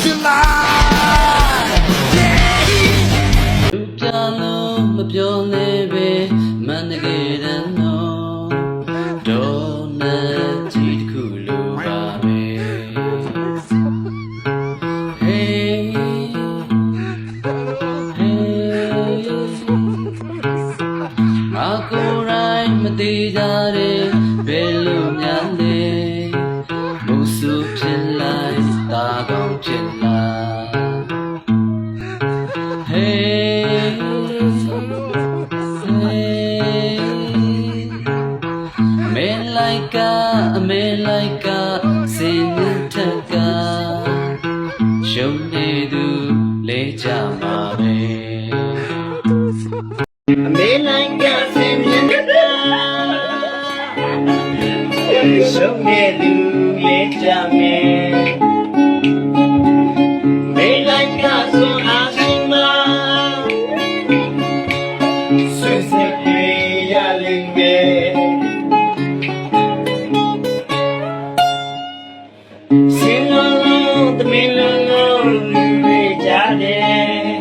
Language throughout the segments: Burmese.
ဖြစ်လိုက်လူပြလို့မပြောလဲပဲမန်တကယ်တမ်းတော့ဒေါ်နတ်ကြီးတစ်ခုလိုပါပဲ Hey Hey ငါကိုယ်တိုင်မသေးကြတဲ့ Hey, hey, me like a, me like a, sin taka, show me do le chama be. အမေနိုင်ငံစင်မြင်တာရှုံးနေလူလေးကြမယ် စင်လုံးလုံးတမင်လုံးလုံးလူတွေကြတယ်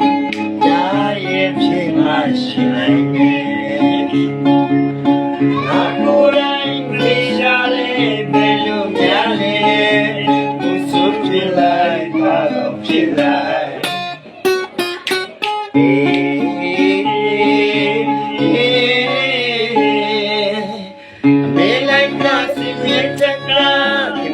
ဒါရဲ့ဖြစ်မှရှိနိုင်တယ်ငါကိုယ်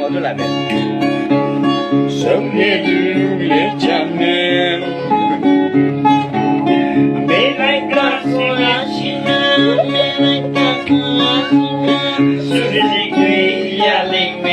တိုင်မေးကြတယ်ဘယ်လိုများလဲသူဆိုဖြစ်လိုက်ပါတော့ဖြစ်လိုက်အမေလိုက်တာစီမြတ်တက်ကဒီမောတို့လာမယ်ဆုံးနေလူလေးချမ်းနေအမေလိုက်တာဆိုရရှိနေအမေလိုက်တာဆိုရရှိနေဆိုရည်ကြီးရလိမ့်မယ်